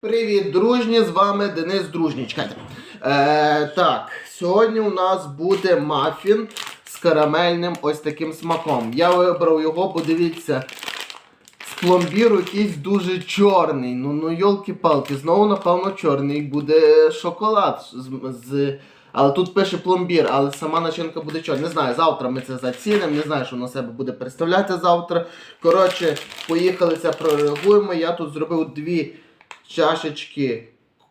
Привіт, дружні! З вами Денис Дружній. Чекайте. Е, так, сьогодні у нас буде мафін з карамельним ось таким смаком. Я вибрав його, бо дивіться, з пломбіру якийсь дуже чорний. Ну, ну йолки-палки, знову, напевно, чорний буде шоколад. З, з, але тут пише пломбір, але сама начинка буде чорна. Не знаю, завтра ми це зацінимо, не знаю, що на себе буде представляти завтра. Коротше, поїхали це прореагуємо. Я тут зробив дві чашечки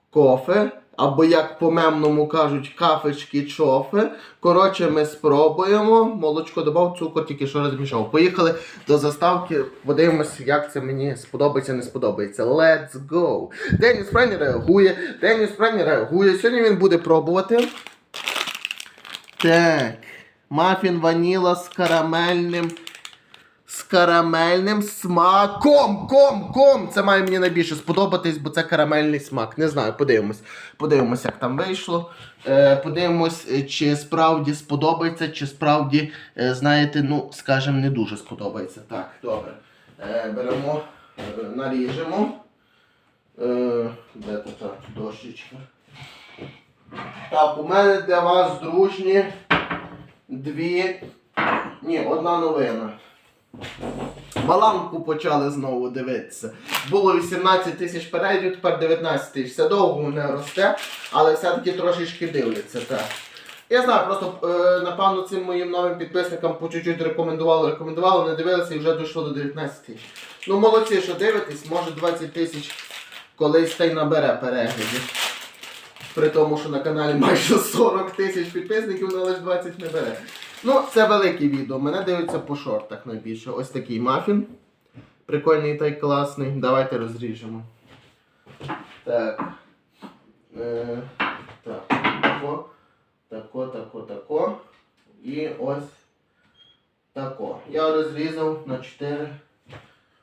кофе, або як по мемному кажуть, кафечки чофе. Коротше, ми спробуємо. Молочко додав, цукор тільки що розмішав. Поїхали до заставки, подивимося, як це мені сподобається, не сподобається. Let's go! Деніс Френі реагує, Деніс Френі реагує. Сьогодні він буде пробувати. Так. Мафін ваніла з карамельним. З карамельним смаком. Ком, ком. Це має мені найбільше сподобатись, бо це карамельний смак. Не знаю, подивимось. Подивимось, як там вийшло. Е, подивимось, е, чи справді сподобається, чи справді, е, знаєте, ну, скажімо, не дуже сподобається. Так, добре. Е, беремо, е, наріжемо. Е, де то та дощечка? Так, у мене для вас, дружні, дві. Ні, одна новина. Баланку почали знову дивитися. Було 18 тисяч переглядів, тепер 19 тисяч. Це довго не росте, але все-таки трошечки дивляться. Так. Я знаю, просто е, напевно цим моїм новим підписникам по чуть-чуть рекомендували, рекомендували, не дивилися і вже дійшло до 19 тисяч. Ну молодці, що дивитесь, може 20 тисяч колись та й набере переглядів. При тому, що на каналі майже 40 тисяч підписників, але лише 20 не бере. Ну, це велике відео. Мене дивиться по шортах найбільше. Ось такий мафін. Прикольний та й класний. Давайте розріжемо. Так. Е, так. Тако. Тако, тако. І ось тако. Я розрізав на 4.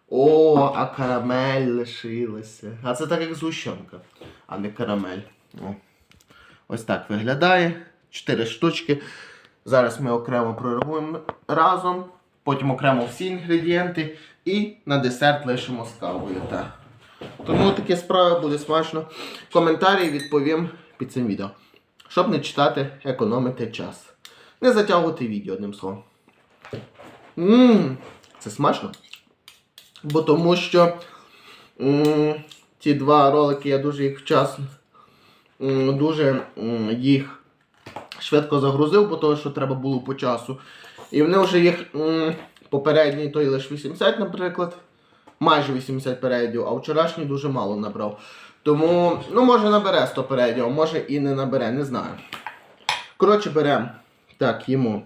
О, а карамель лишилася. А це так як згущенка, а не карамель. О. Ось так виглядає. Чотири штучки. Зараз ми окремо прорахуємо разом, потім окремо всі інгредієнти і на десерт лишимо з кавою. Та. Тому такі справи буде смачно. Коментарі відповім під цим відео. Щоб не читати, економити час. Не затягувати відео одним словом. Ммм, це смачно. Бо тому що м, ці два ролики я дуже їх вчасно, м, дуже м, їх швидко загрузив, бо того, що треба було по часу. І вони вже їх попередній той лише 80, наприклад. Майже 80 передів, а вчорашній дуже мало набрав. Тому, ну, може набере 100 передів, а може і не набере, не знаю. Коротше, беремо. Так, їмо.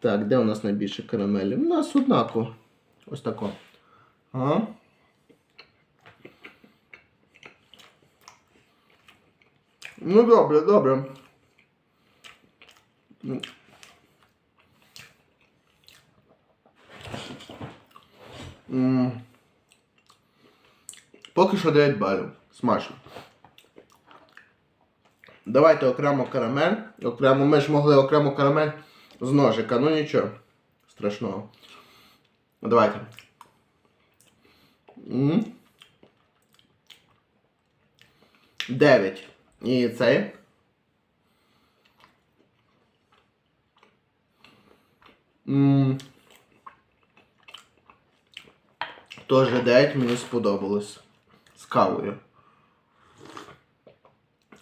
Так, де у нас найбільше карамелі? У нас однаково. Ось тако. Ага. Ну добре, добре. Поки що 9 балів. Смачно. Давайте окремо карамель. Окремо, ми ж могли окремо карамель з ножика, ну нічого страшного. Давайте. 9. І цей. М. Тоже 9 мені сподобалось. З кавою.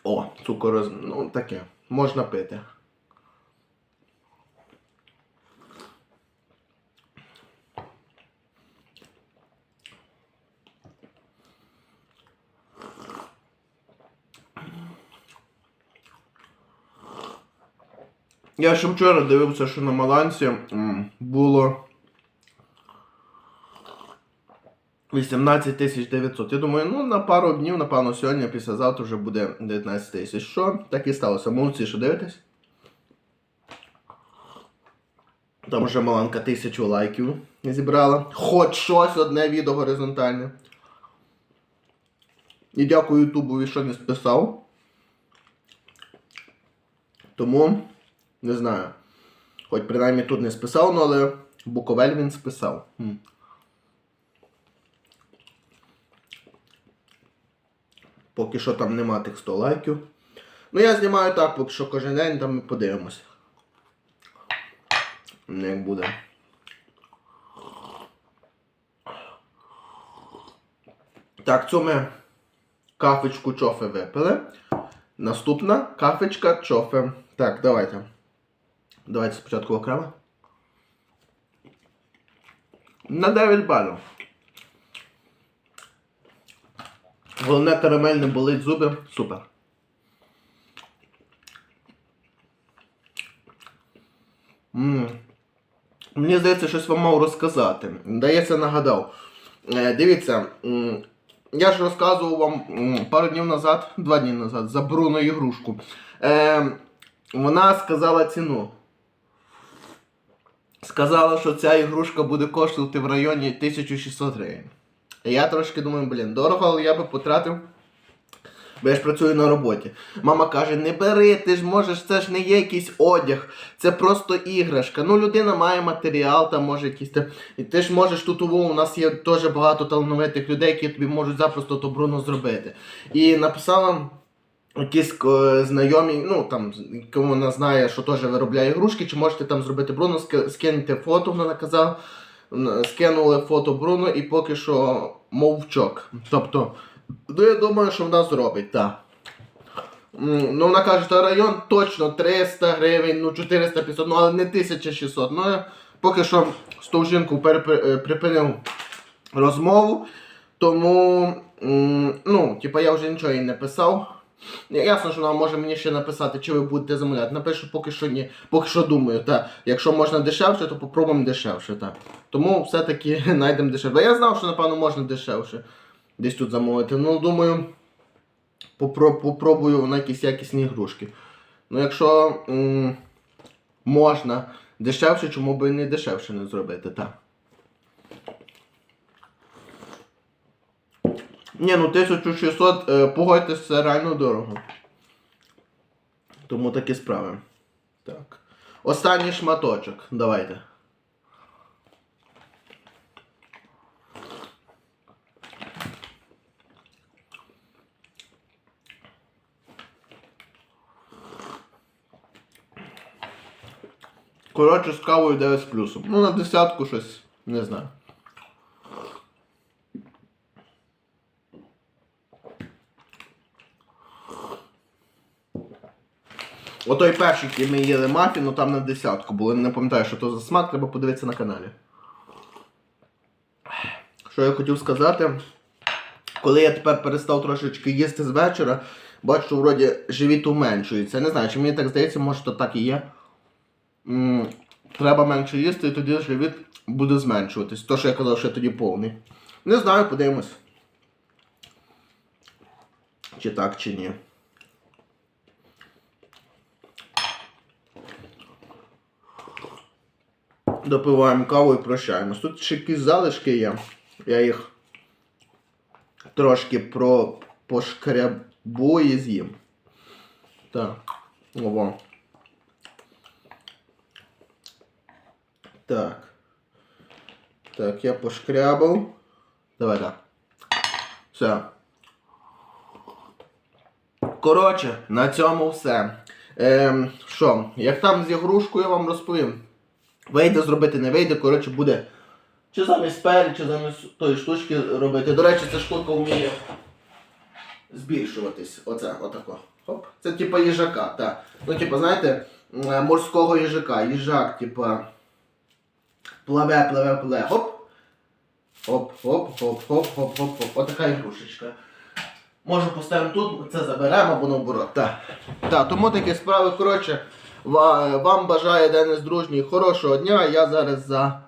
О, цукор, ну таке. Можна пити. Я ще вчора дивився, що на Малансі м, було 18 900. Я думаю, ну на пару днів, напевно, сьогодні, післязавтра вже буде 19 тисяч. Що? Так і сталося. Молодці, що дивитесь? Там вже Маланка тисячу лайків зібрала. Хоч щось одне відео горизонтальне. І дякую Ютубові, що не списав. Тому, не знаю. Хоч принаймні тут не списав, ну, але Буковель він списав. М. Поки що там нема тих 100 лайків. Ну я знімаю так, поки що кожен день там ми подивимось. Ну, Як буде. Так, цю ми кафечку чофе випили. Наступна кафечка чофе. Так, давайте. Давайте спочатку окремо. На 9 балів. Головне карамель не болить зуби. Супер. М. Мені здається, щось вам мав розказати. Здається, нагадав. Е, дивіться, м, я ж розказував вам м, пару днів назад, два дні назад, за Бруно ігрушку. Е, вона сказала ціну. Сказала, що ця ігрушка буде коштувати в районі 1600 гривень. І я трошки думаю, блін, дорого, але я би потратив. Бо я ж працюю на роботі. Мама каже, не бери, ти ж можеш, це ж не є якийсь одяг, це просто іграшка. Ну, людина має матеріал, там може якийсь там. І ти ж можеш тут у нас є дуже багато талановитих людей, які тобі можуть запросто то Бруно зробити. І написала якісь е, знайомі, ну там, кому вона знає, що теж виробляє ігрушки, чи можете там зробити Бруно, ски- скиньте фото, вона наказала. Скинули фото Бруно і поки що мовчок. Тобто, ну я думаю, що вона зробить, так. Ну, вона каже, що район точно 300 гривень, ну 400-500, ну але не 1600. Ну, я поки що з ту жінку припинив розмову. Тому, ну, типа я вже нічого їй не писав. Ясно, що вона може мені ще написати, чи ви будете замовляти. Напишу поки що ні. Поки що думаю, так. Якщо можна дешевше, то попробуємо дешевше, так. Тому все-таки знайдемо дешевше. Я знав, що напевно можна дешевше десь тут замовити. Ну, думаю, попро- попробую на якісь якісні ігрушки. Ну, якщо м, можна дешевше, чому би не дешевше не зробити, так. Ні, ну 1600, е, погодьтесь, це реально дорого. Тому такі справи. Так. Останній шматочок. Давайте. Коротше, з кавою 9 з плюсом. Ну, на десятку щось, не знаю. Отой перший, який ми їли мафін, ну там на десятку було. Не пам'ятаю, що то за смак, треба подивитися на каналі. Що я хотів сказати? Коли я тепер перестав трошечки їсти з вечора, бачу, що вроді живіт уменшується. Не знаю, чи мені так здається, може то так і є. М, Треба менше їсти, і тоді живіт буде зменшуватись. То, що я казав, що я тоді повний. Не знаю, подивимось. Чи так, чи ні. Допиваємо каву і прощаємось. Тут ще якісь залишки є. Я їх трошки про пошкрябу і з'їм. Так. Ого. Так. Так, я пошкрябав. Давай так. Все. Коротше, на цьому все. Ем, що, як там з ігрушкою я вам розповім. Вийде зробити, не вийде, коротше, буде. Чи замість пері, чи замість тої штучки робити. До речі, ця штука вміє збільшуватись. Оце, отако. Хоп. Це типа їжака, так. Ну, типа, знаєте, морського їжака. Їжак, типа. Пливе, пливе, пливе. Хоп. Хоп, хоп, хоп, хоп, хоп, хоп, хоп. Отака ігрушечка. Може поставимо тут, це заберемо або наоборот. Так. Так, тому такі справи. Коротше, вам бажає Денис Дружній хорошого дня. Я зараз за.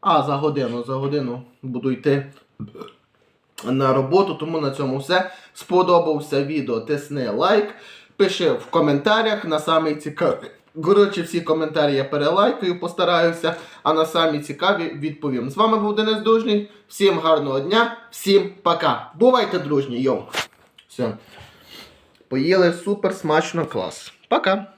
А, за годину, за годину буду йти на роботу, тому на цьому все. Сподобався відео, тисни лайк. Пиши в коментарях на самий цікавий. Коротше, всі коментарі я перелайкаю, постараюся, а на самі цікаві відповім. З вами був Денис Дружній. Всім гарного дня, всім пока. Бувайте дружні, йоу. Все. Поїли супер смачно клас. Пока.